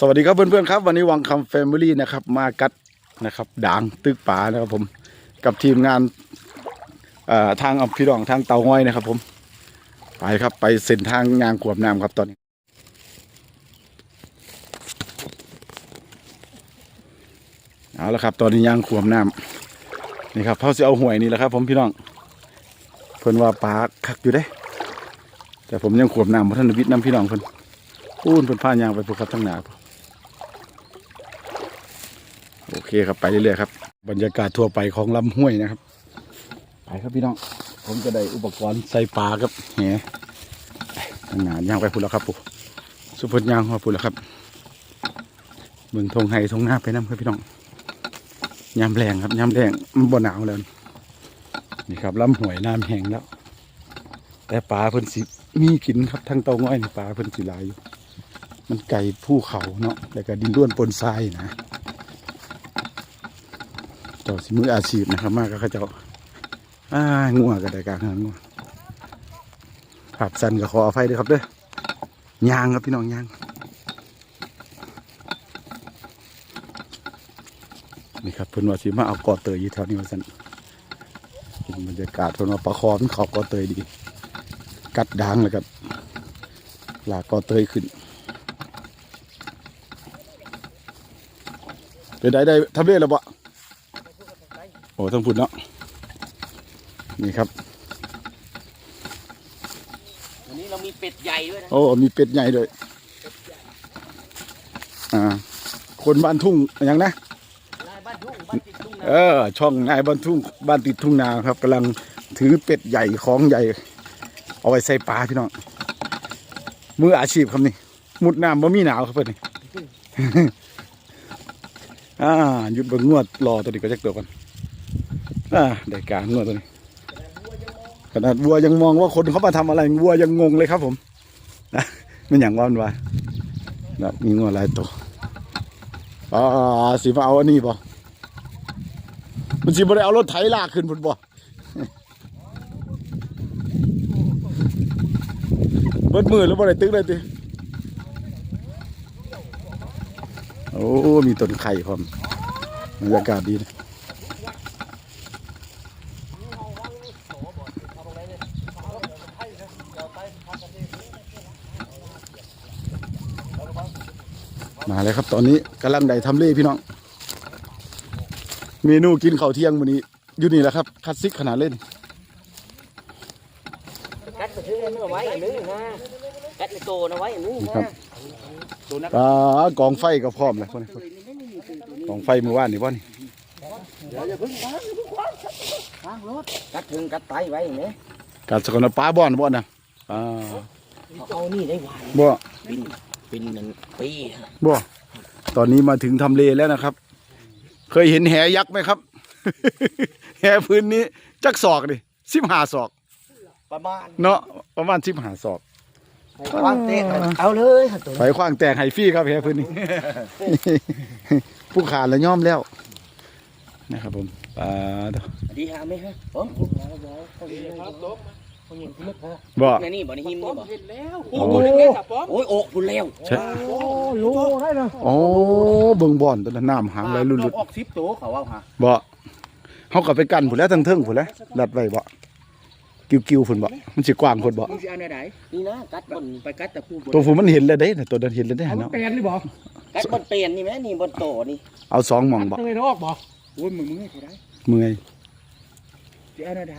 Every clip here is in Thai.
สวัสดีครับเพื่อนๆครับ วันนี้วังคำแฟมิลี่นะครับ มากัดนะครับด่างตึกป่านะครับผมกับทีมงานทางอพี่รองทางเตาง้อยนะครับ ผมไปครับไปเส้นทางงานขวบน้ำครับตอนนี้ เอาละครับ ตอนนี้ยางขวบน้ำนี่ครับเขาจะเอาหวยนี่แหละครับ ผมพี่น้องเพิ่นว่าปลาคักอยู่เด้ แต่ผมยังขวบน้ำเพราะท่านวิทย์น้ำพี่น้องเพิ่นพูนเพิ่นพายางไปพวกครับทั้งหนาพุ่นโอ เคครับไปเรื่อยๆครับ บรรยากาศทั่วไปของลำห้วยนะครับ ไปครับพี่น้อง ผมจะได้อุปกรณ์ใส่ปลาครับแหไปทางหนายางไปพุ่นแล้วครับปุ๊สุพจน์ยางมาพุ่นแล้วครับเมืองทงไห้ทงหน้าไปน้ำครับพี่น้องยามแรงครับยามแรงมันบ่หนาวแล้วนี่ครับลำห้วยน้ำแห้งแล้ว แต่ปลาเพิ่นสิมีกินครับทั้งเตาง้อยนี่ปลาเพิ่นสิหลายอยู่มันไก่ภูเขาเนาะแล้วก็ดินด้วนปนทรายนะ จ้าสิมืออาชีพนะครับ มากก็เขาเจ้าอ่างัวก็ได้การหางัวภาพสั้นก็ขออภัยด้วยครับเด้อยางครับพี่น้องยางนี่ครับเพิ่นว่าสิมาเอากอเตยอยู่แถวนี้ว่าซั่นบรรยากาศเพิ่นว่าปลาคอมันเขากอเตยดี กัดด่างแล้วก็หลากกอเตยขึ้นเป็นได้ได้ทำเรื่อยแล้วบ่ โอ้ต้องพูดเนาะนี่ครับ วันนี้เรามีเป็ดใหญ่ด้วยนะ โอ้มีเป็ดใหญ่ด้วยอ่าคนบ้านทุ่งอย่างนะนายบ้านทุ่งบ้านติดทุ่งนาเออ ช่องนายบ้านทุ่งบ้านติดทุ่งนาครับกำลังถือเป็ดใหญ่ของใหญ่ เอาไว้ใส่ปลาพี่น้องมืออาชีพครับนี่มุดน้ำบ่มีหนาวครับเพื่อนนี่ อ่าหยุดเบิ่งงวดรอตัวนี้ก็จะตัวก่อน อ่าได้การงวดตัวนี้ขนาดวัวยังมองว่าคนเขามาทำอะไรวัวยังงงเลยครับผมนะมันอย่างว่ามันว่านะมีงวดหลายตัวอ่าสิมาเอาอันนี้ป่มันสิบ่ได้เอารถไถลากขึ้นพุ่นบ่เบิดมือแล้วบ่ได้ตึกเลยติโอ้ มีต้นไข่พร้อมบรรยากาศดีนะ เลยครับ ตอนนี้กำลังได้ทำเล่พี่น้อง เมนูกินข้าวเที่ยงวันนี้ อยู่นี่แหละครับคลาสสิกขนาดเล่นกัดไปซื้อเนื้อไว้อันนึงนะกัดในโตนะไว้อันนึงครับนะปลากองไฟก็พร้อมเลยพวกนี้กองไฟมือว่านนี่บ่นี่กัดถึงกัดไตไว้เห็นไหมการสกลปลาบ่อนบ่นะอ่าเอานี่ได้หวานบ่ ปินปินหนึ่งปีบ่ตอนนี้มาถึงทำเลแล้วนะครับ เคยเห็นแหยักษ์ไหมครับ แหพื้นนี้จักศอกดิสิบหาศอก ประมาณเนาะประมาณสิบหาศอกวางเตะเอาเลยค่ะตัวไฟขว้างแตกไฮฟรี่ครับแหพื้นนี้ ผู้ขาดแล้วย่อมแล้วนะครับผมปลาตัว ดีหาไหมฮะผมผมหาบ่เขาเห็นครับต บเขาเห็นที่มึกฮะบ่ในนี่บ่ในหิมนี่บ่เห็นแล้วโอ้โอ้โหเล็กๆครับผมโอ้ยโอกพุ่นแล้วใช่ โอ้รู้ได้นะโอ้เบิ่งบ่อนตัวนั้นน้ำหางไหลลุดออกซิปโตเขาว่าฮะๆบ่เฮาก็ไปกันพุ่นแล้วทั้งเทิงพุ่นแล้วรัดไว้บ่กิ้วๆพุ่นบ่มันสิกว้างพุ่นบ่มึงจะเอาไหนไหนนี่นะกัดบนไปกัดแต่ผู้ตัวผมมันเห็นแล้วเด้น่ะตัวนั้นเห็นแล้วได้เอาเนาะแปลนนี่บอกกัดบนเปลี่ยนนี่ไหมนี่บนโตนี่เอาสองหม่องบ่ทางไหนออกบอกโอ้ยมึงมึงให้ใครได้เมื่อยจะเอาไหนไหน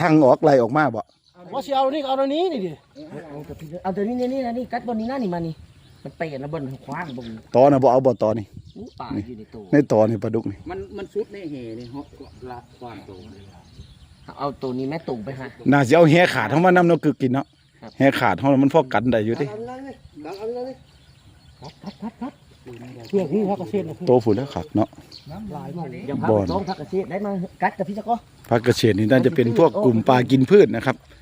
ทางออกไหลออกมาบ่ ว่าเสียเอานี่เอาตัวนี้นี่ดิเอาตัวนี้นี่นี่นะนี่กัดบนนี้นะนี่มานี่มันเปลี่ยนนะบนคว้างบนตอน่ะบ่เอาบ่ตอนี่อู้ป่าอยู่ในโตในตอนี่ปลาดุกนี่มันมันซุดในเหนี่ฮะลาความโตเอาตัวนี้แม่ตุ่มไปฮะน่าสิเอาแหขาดเฮามานํเนาะคือกินเนาะครับแหขาดเฮามันพอกันได้อยู่ติเพื่อที่เขาเกษตรโตฝุ่นแล้วขาดเนาะน้ำลายมันอย่าพาบ่ไปอนสองพักเกษตรได้มากัดกับพี่จักก็ภาคเกษตรนี่น่าจะเป็นพวกกลุ่มปลากินพืชนะครับป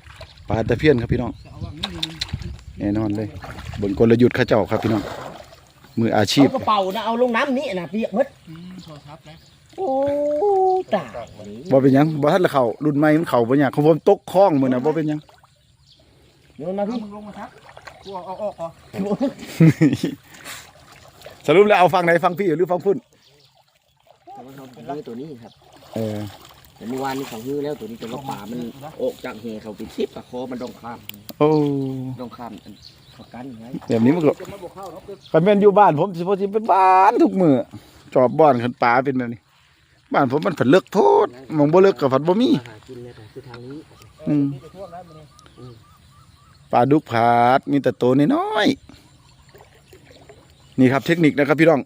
ลาตะเพียนครับพี่น้องแน่นอนเลย บนกลยุทธ์เข้าเจ้าครับพี่น้องมืออาชีพเอากระเป๋านะเอาลงน้ำนี่นะเปียกหมดโทรศัพท์นะโอ้ตายบ่เป็นหยังบ่ทันละเข้ารุ่นใหม่มันเข้าบ่ยากของผมตกคลองมื้อน่ะบ่เป็นหยังโยนมาเอาพี่มึงลงมาทักกูเอาออกเหรอสรุปแล้วเอาฟังไหนฟังพี่หรือฟังพุ่นแต่ว่าเขาฮื้อตัวนี้ครับเออ แต่เมื่อวานนี้เขาฮื้อแล้วตัวนี้แต่ว่าป่ามันออกจากแหเขาไปทิพย์ปะคอมันดองข้ามโอ้ดองข้ามอันเขากันไว้แบบนี้มันก็คันแม่นอยู่บ้านผมสิพอสิเป็นบ้านทุกมื้อจอบบ้านคันป่าเป็นแบบนี้ บ้านผมมันผันเลิกโพดหมองบ่เลิกกับผันบ่มีมาหากินเนี่ยแต่คือทางนี้อืมปลาดุกผาดมีแต่ตัวน้อยๆนี่ครับเทคนิคนะครับพี่น้อง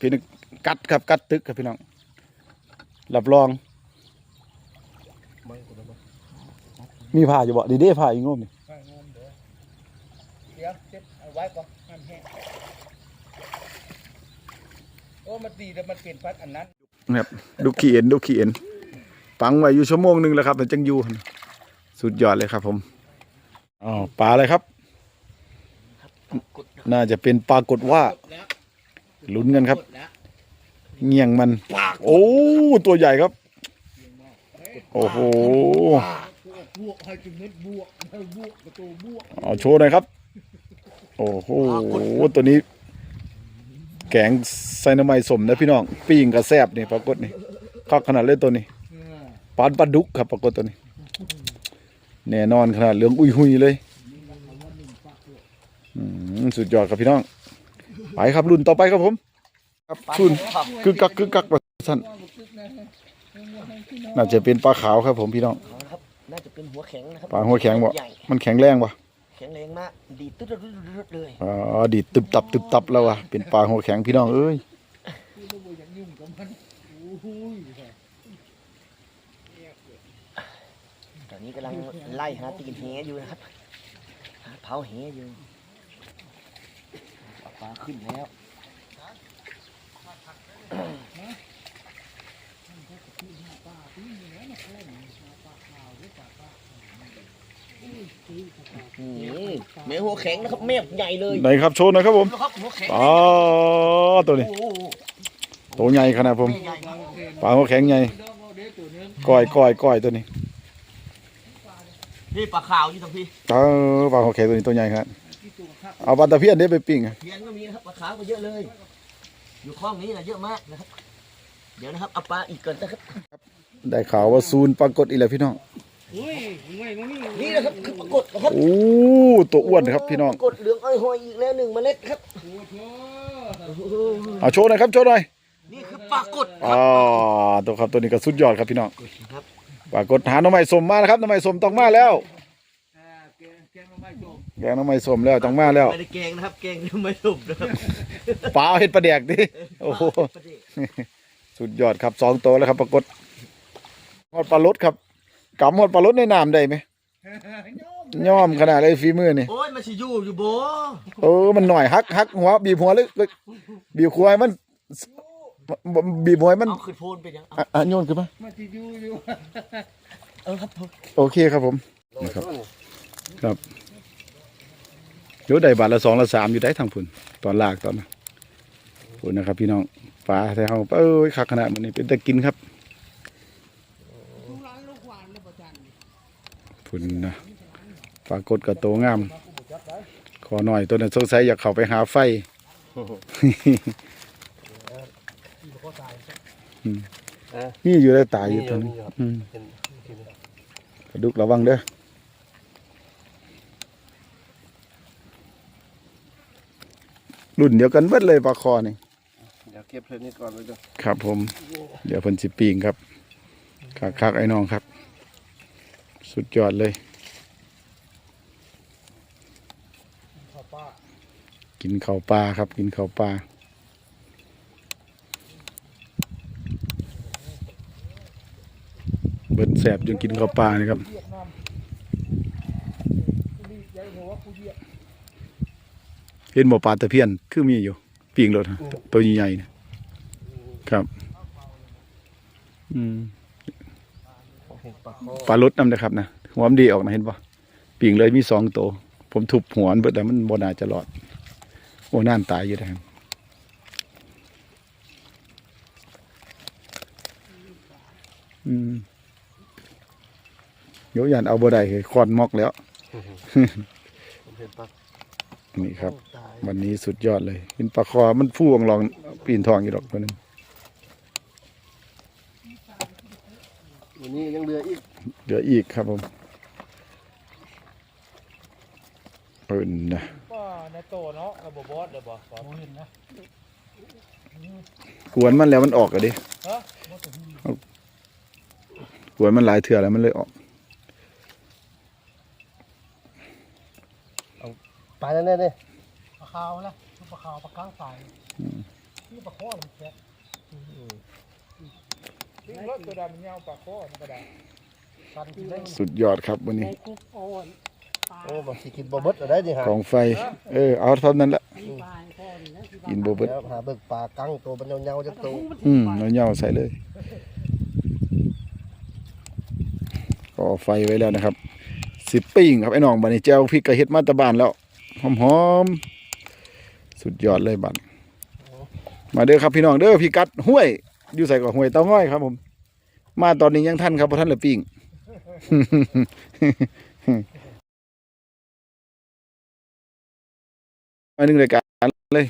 พี่น้องกัดครับกัดตึกครับพี่น้องรับรอง มีผ้าอยู่บ่ดีเด้ผ้าอีงมนี่ข้างงมเด้อเดี๋ยวเช็ดเอาไว้ก่อนน้ำแห้งโอ้มันดีแต่มันเปลี่ยนพัดอันนั้นครับดูขี้เอ็นดูขี้เอ็นปังไว้อยู่ชั่วโมงหนึงแล้วครับมันจังอยู่หั่นสุดยอดเลยครับ ผมอ๋อปลาอะไรครับ น่าจะเป็นปลากดว่าแล้วลุ้นกันครับกดแล้วเงี่ยงมัน โอ้ตัวใหญ่ครับ โอ้โห บวกให้ถึงเม็ดบวกให้บวกประตูบวกเอาโชว์หน่อยครับ โอ้โหตัวนี้ แกงไซนาไมสมนะพี่น้องปิ้งกระแซบนี่ปรากฏนี่คักขนาดเลยตัวนี้ปานปลาดุกครับปรากฏตัวนี้ แน่นอนขนาดเหลืองอุ้ยหุยเลยอืมสุดยอดครับพี่น้อง ไปครับรุ่นต่อไปครับผม ครับชุนกึกกักกึกกักประสันน่าจะเป็นปลาขาวครับผมพี่น้องเอาละครับ น่าจะเป็นหัวแข็งนะครับปลาหัวแข็งบ่ใหญ่มันแข็งแรงปะแข็งแรงมาก ดีดตึ๊ดๆๆๆเลยอ๋อ ดีดตึบตับตึบตับแล้วอะเป็นปลาหัวแข็งพี่น้องเอ้ยตอนนี้กำลังไล่หาตีนแหอยู่นะครับหาเผาแหอยู่เอาปลาขึ้นแล้ว นี่แม่หัวแข็งนะครับแม่ใหญ่เลยไหนครับโชว์หน่อยครับผมนะครับหัวแข็งอ๋อตัวนี้โอ้โหตัวใหญ่ขนาดผมใหญ่ครับปลาหัวแข็งใหญ่ก้อยก้อยก้อยตัวนี้นี่ปลาขาวอยู่ตรงพี่เออปลาหัวแข็งตัวนี้ตัวใหญ่ครับเอาปลาตะเพียนเด้ไปปิ้งอะเพียนก็มีนะครับปลาขาวก็เยอะเลย อยู่คลองนี้นะเยอะมากนะครับ เดี๋ยวนะครับเอาปลาอีกก่อนนะครับได้ข่าวว่าซูนปรากฏอีกแล้วพี่น้องอุ้ยไม่ไม่ นี่นี่นะครับ คือปรากฏนะครับโอ้ตัวอ้วนครับพี่น้องปรากฏเหลืองอ้อยหอยอีกแล้วหนึ่งเมล็ดครับโอ้โหโอ้โหเอาโชว์หน่อยครับโชว์หน่อยนี่คือปรากฏอ๋อตัวครับตัวนี้ก็สุดยอดครับพี่น้องครับปรากฏหาหน้ำไม้สมมานะครับหน้ำไม้สมต้องมาแล้วอ่าแกงแกงมาไม่จบแกงหน้ำไม้สมแล้วต้องมาแล้วไม่ได้แกงนะครับแกงไม่สุบนะครับปลาเอาเห็ดปลาแดกดิโอ้โหประเดี๋ยวสุดยอดครับสองตัวแล้วครับปรากฏฮอดปลาลดครับ กำฮอดปลาลดในน้ำได้ไหมย่อมขนาดเลยฝีมือนี่โอ้ยมันสิอยู่อยู่โบเออมันหน่อยฮักฮักหัวบีบหัวเลยเลยบีบหัวให้มันบีบหัวให้มันเอาขึ้นโพนไปยังเอาอะอะโยนขึ้นมามันจะอยู่อยู่เออครับผมโอเคครับผมนะครับ ครับโยได้บาทละสองละสามอยู่ได้ทางพุ่นตอนลากตอนนั้นพุ่นนะครับ พี่น้องปลาแถวเอ้ยคักขนาดมันนี่เป็นตะกินครับ ทุกร้านลูกหวานลูกประจัน พุ่นนะปรากฏกับโตงาม ขอหน่อยตัวนั้นสงสัยอยากเข้าไปหาไฟอืมมีอยู่ได้ตายอยู่ตอนนี้อืมกระดุกระวังเด้อรุ่นเดียวกันเบิดเลยปลาคอนี่เดี๋ยวเก็บเพลินนิดก่อนไว้ก่อนครับผม เดี๋ยวเพิ่นสิปีงครับคักคักๆไอ้น้องครับ สุดยอดเลย กินข้าวปลาครับ กินข้าวปลาเบิ้นแสบจนกินข้าวปลานี่ครับเห็นหมอปลาตะเพียนคือมีอยู่ปีงรถฮะตัวใหญ่ๆนะครับ อืม ปลาคอปลาลดน้ำนะครับนะหัวมันดีออกนะเห็นปะปีงเลยมีสองตัวผมทุบหัวมันเบิดแต่มันบน่าจะรอด โอ้น่านตายอยู่นะครับอืมโยยันเอาบ่ได้คอนมอกแล้วผมเห็นปลานี่ครับตายวันนี้สุดยอดเลยเป็นปลาคอมันฟู่องลองปีนทองอยู่ดอกตัวนึง วันนี้ยังเหลืออีกเดี๋ยวอีกครับผมเปิ่นนะว่าในโตเนาะระบบบอสเดี๋ยวบอกขอเห็นนะกวนมันแล้วมันออกอะดิฮะกวนมันหลายเถื่อแล้วมันเลยออกไปแล้วแน่เนี่ยปลาขาวนะปลาขาวปลาข้างใสนี่ปลาข้อมันแค่ นี่รถตัวดำมันเงาปลาข้อมันก็ได้กันกินได้สุดยอดครับวันนี้โอ้บางทีกินบ่เบิดอะไรนี่ฮะกองไฟ เออ เอาเท่านั้นละกินโบเบิดแล้วหาเบิกปลากั้งตัวมันยาวๆจะตัวอืมเราเน่าใส่เลยก่อไฟไว้แล้วนะครับ สิปิ้งครับไอ้น้องบันนี้แจ้วพริกกระเฮ็ดมาแตะบานแล้วหอมๆสุดยอดเลยบัดมาเด้อครับพี่น้องเด้อพี่กัดห้วยอยู่ใส่กับห้วยเต้าง่อยครับผม มาตอนนี้ยังท่านครับพระท่านเหลือปิ้งมาหนึ่งรายการเลย